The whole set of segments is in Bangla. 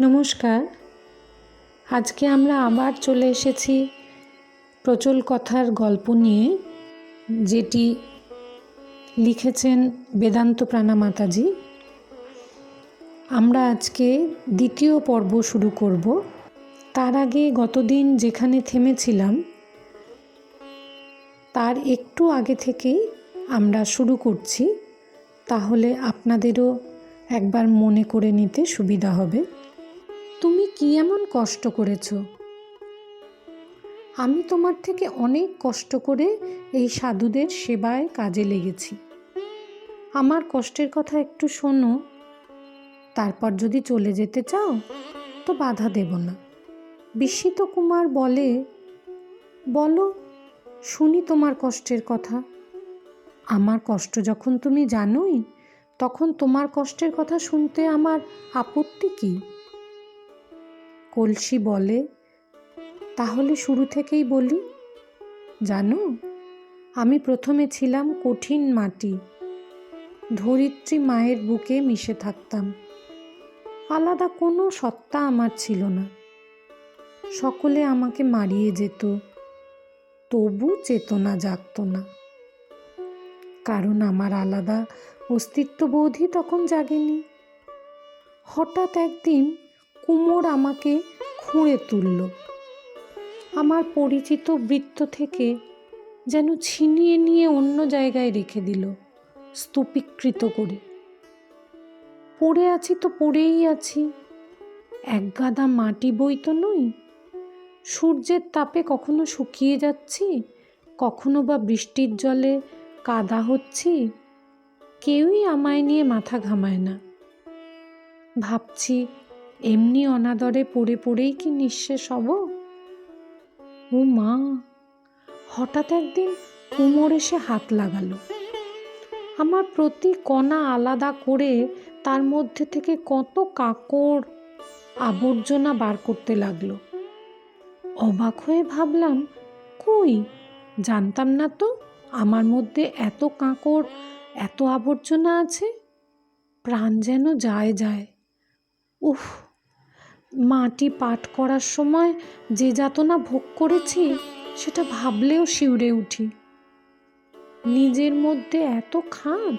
নমস্কার। আজকে আমরা আবার চলে এসেছি প্রচল কথার গল্প নিয়ে, যেটি লিখেছেন বেদান্ত প্রাণা মাতাজি। আমরা আজকে দ্বিতীয় পর্ব শুরু করব। তার আগে গতদিন যেখানে থেমেছিলাম, তার একটু আগে থেকেই আমরা শুরু করছি। তাহলে আপনাদেরও একবার মনে করে নিতে সুবিধা হবে। কি এমন কষ্ট করেছ? আমি তোমার থেকে অনেক কষ্ট করে এই সাধুদের সেবায় কাজে লেগেছি। আমার কষ্টের কথা একটু শোনো। তারপর যদি চলে যেতে চাও, তো বাধা দেব না। বিস্মিত কুমার বলে, বলো, শুনি তোমার কষ্টের কথা। আমার কষ্ট যখন তুমি জানোই, তখন তোমার কষ্টের কথা শুনতে আমার আপত্তি কী? কলসি বলে, তাহলে শুরু থেকেই বলি। জানো, আমি প্রথমে ছিলাম কঠিন মাটি, ধরিত্রী মায়ের বুকে মিশে থাকতাম। আলাদা কোনো সত্তা আমার ছিল না। সকলে আমাকে মারিয়ে যেত, তবু চেতনা জাগত না। কারণ আমার আলাদা অস্তিত্ববোধই তখন জাগেনি। হঠাৎ একদিন কুমোর আমাকে খুঁড়ে তুলল। আমার পরিচিত বৃত্ত থেকে যেন ছিনিয়ে নিয়ে অন্য জায়গায় রেখে দিল, স্তূপীকৃত করে। পড়ে আছি তো পড়েই আছি। এক গাদা মাটি বই তো নই। সূর্যের তাপে কখনো শুকিয়ে যাচ্ছি, কখনো বা বৃষ্টির জলে কাদা হচ্ছি। কেউই আমায় নিয়ে মাথা ঘামায় না। ভাবছি এমনি অনাদরে পড়ে পড়েই কি নিঃশেষ হব? ও মা, হঠাৎ একদিন কুমোর এসে হাত লাগালো। আমার প্রতি কণা আলাদা করে তার মধ্যে থেকে কত কাকড় আবর্জনা বার করতে লাগল। অবাক হয়ে ভাবলাম, কই? জানতাম না তো আমার মধ্যে এত কাঁকড়, এত আবর্জনা আছে। প্রাণ যেন যায় যায়। উফ মাটি পাট করার সময় যে যাতনা ভোগ করেছি, সেটা ভাবলেও শিউরে উঠি। নিজের মধ্যে এত খাদ,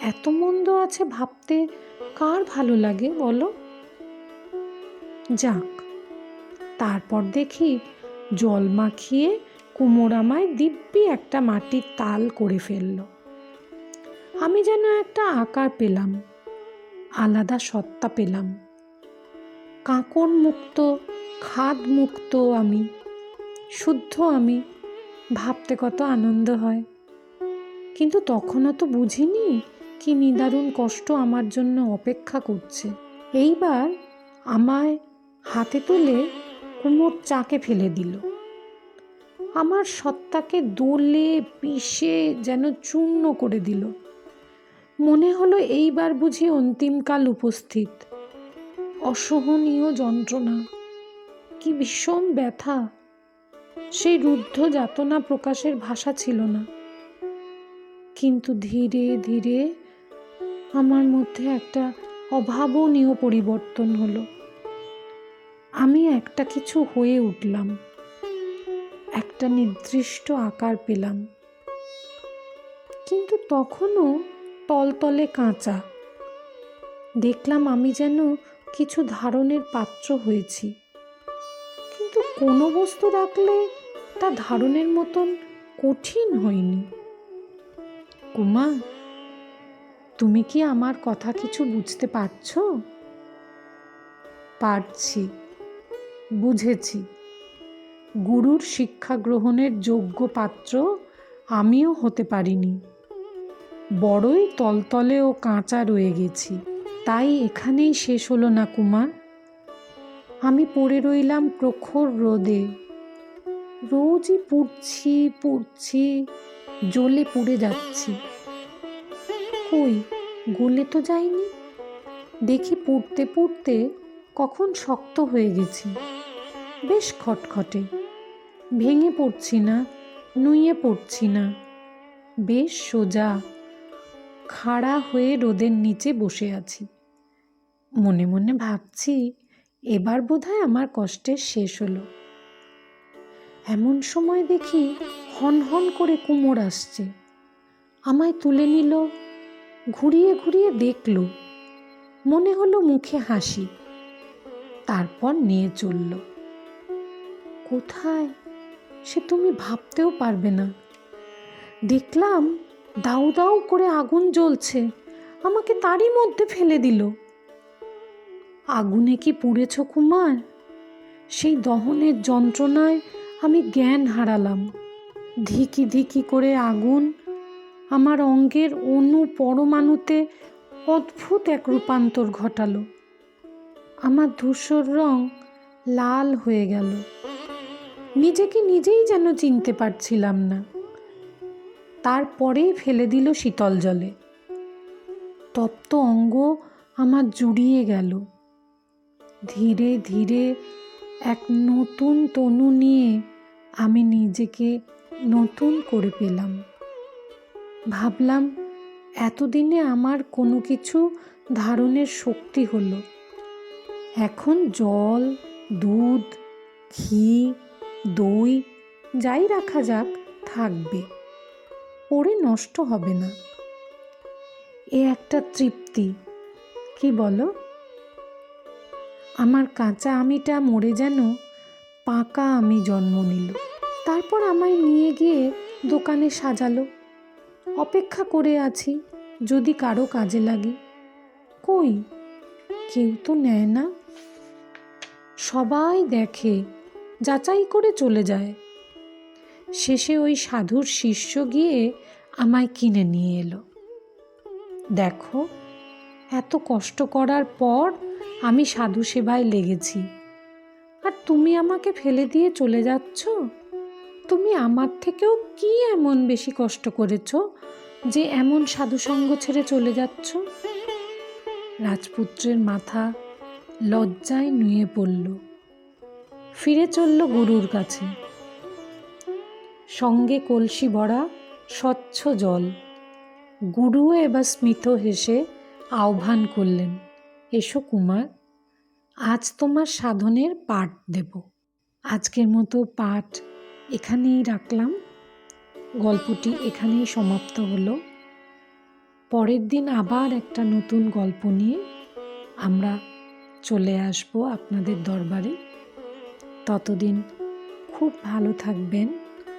এত মন্দ আছে ভাবতে, কার ভালো লাগে বলো? যাক, তারপর দেখি জল মাখিয়ে কুমোর আমায় দিব্যি একটা মাটির তাল করে ফেলল। আমি যেন একটা আকার পেলাম, আলাদা সত্তা পেলাম। কাঁকড় মুক্ত খাদ মুক্ত আমি। শুদ্ধ আমি। ভাবতে কত আনন্দ হয়। কিন্তু তখনও তো বুঝিনি কি নিদারুণ কষ্ট আমার জন্য অপেক্ষা করছে। এইবার আমায় হাতে তুলে কুমোর চাকে ফেলে দিল। আমার সত্তাকে দোলে, পিষে যেন চূর্ণ করে দিল। মনে হলো এইবার বুঝি অন্তিমকাল উপস্থিত। অসহনীয় যন্ত্রণা। কি ভীষণ ব্যথা। সেই রুদ্ধ যাতনা প্রকাশের ভাষা ছিল না। কিন্তু ধীরে ধীরে আমার মধ্যে একটা অভাবনীয় পরিবর্তন হলো। আমি একটা কিছু হয়ে উঠলাম। একটা নির্দিষ্ট আকার পেলাম। কিন্তু তখনও তলতলে কাঁচা। দেখলাম আমি যেন কিছু ধারণের পাত্র হয়েছি। কিন্তু কোনো বস্তু রাখলে তা ধারণের মতন কঠিন হয়নি। কুমা তুমি কি আমার কথা কিছু বুঝতে পারছ? পারছি, বুঝেছি। গুরুর শিক্ষা গ্রহণের যোগ্য পাত্র আমিও হতে পারিনি। বড়ই তলতলে ও কাঁচা রয়ে গেছি। তাই এখানেই শেষ হলো না কুমার। আমি পড়ে রইলাম প্রখর রোদে। রোজই পুড়ছি পুড়ছি, জ্বলে পুড়ে যাচ্ছি। কই, গলে তো যায়নি দেখি পুড়তে পুড়তে কখন শক্ত হয়ে গেছি। বেশ খটখটে। ভেঙে পড়ছি না নুয়ে পড়ছি না। বেশ সোজা। খাড়া হয়ে রোদের নিচে বসে আছি। মনে মনে ভাবছি, এবার বোধহয় আমার কষ্টের শেষ হলো। এমন সময় দেখি হন হন করে কুমোর আসছে। আমায় তুলে নিল, ঘুরিয়ে ঘুরিয়ে দেখল। মনে হলো মুখে হাসি। তারপর নিয়ে চলল। কোথায়? সে তুমি ভাবতেও পারবে না। দেখলাম দাউ দাউ করে আগুন জ্বলছে। আমাকে তারই মধ্যে ফেলে দিল। আগুনে কি পুড়েছ কুমার? সেই দহনের যন্ত্রণায় আমি জ্ঞান হারালাম। ধিকি ধিকি করে আগুন আমার অঙ্গের অনু পরমাণুতে অদ্ভুত এক রূপান্তর ঘটালো। আমার ধূসর রং লাল হয়ে গেল। নিজেকে নিজেই যেন চিনতে পারছিলাম না। তারপরেই ফেলে দিল শীতল জলে। তপ্ত অঙ্গ আমার জুড়িয়ে গেল। ধীরে ধীরে এক নতুন তনু নিয়ে আমি নিজেকে নতুন করে পেলাম। ভাবলাম, এতদিনে আমার কোনো কিছু ধারণের শক্তি হলো। এখন জল, দুধ, ঘি, দই, যাই রাখা যাক, থাকবে। পড়ে নষ্ট হবে না। এ একটা তৃপ্তি, কি বলো? আমার কাঁচা আমিটা মরে যেন পাকা আমি জন্ম নিল। তারপর আমায় নিয়ে গিয়ে দোকানে সাজালো। অপেক্ষা করে আছি, যদি কারও কাজে লাগে। কই? কেউ তো নেয় না। সবাই দেখে, যাচাই করে চলে যায়। শেষে ওই সাধুর শিষ্য গিয়ে আমায় কিনে নিয়ে এলো। দেখো, এত কষ্ট করার পর আমি সাধু সেবায় লেগেছি। আর তুমি আমাকে ফেলে দিয়ে চলে যাচ্ছ? তুমি আমার থেকেও কি এমন বেশি কষ্ট করেছ যে এমন সাধুসঙ্গ ছেড়ে চলে যাচ্ছ? রাজপুত্রের মাথা লজ্জায় নুয়ে পড়ল। ফিরে চলল গুরুর কাছে। সঙ্গে কলসি ভরা স্বচ্ছ জল। গুরুও এবার স্মিত হেসে আহ্বান করলেন, এসো কুমার, আজ তোমার সাধনের পাঠ দেব। আজকের মতো পাঠ এখানেই রাখলাম। গল্পটি এখানেই সমাপ্ত হলো। পরের দিন আবার একটা নতুন গল্প নিয়ে আমরা চলে আসব আপনাদের দরবারে। ততদিন খুব ভালো থাকবেন।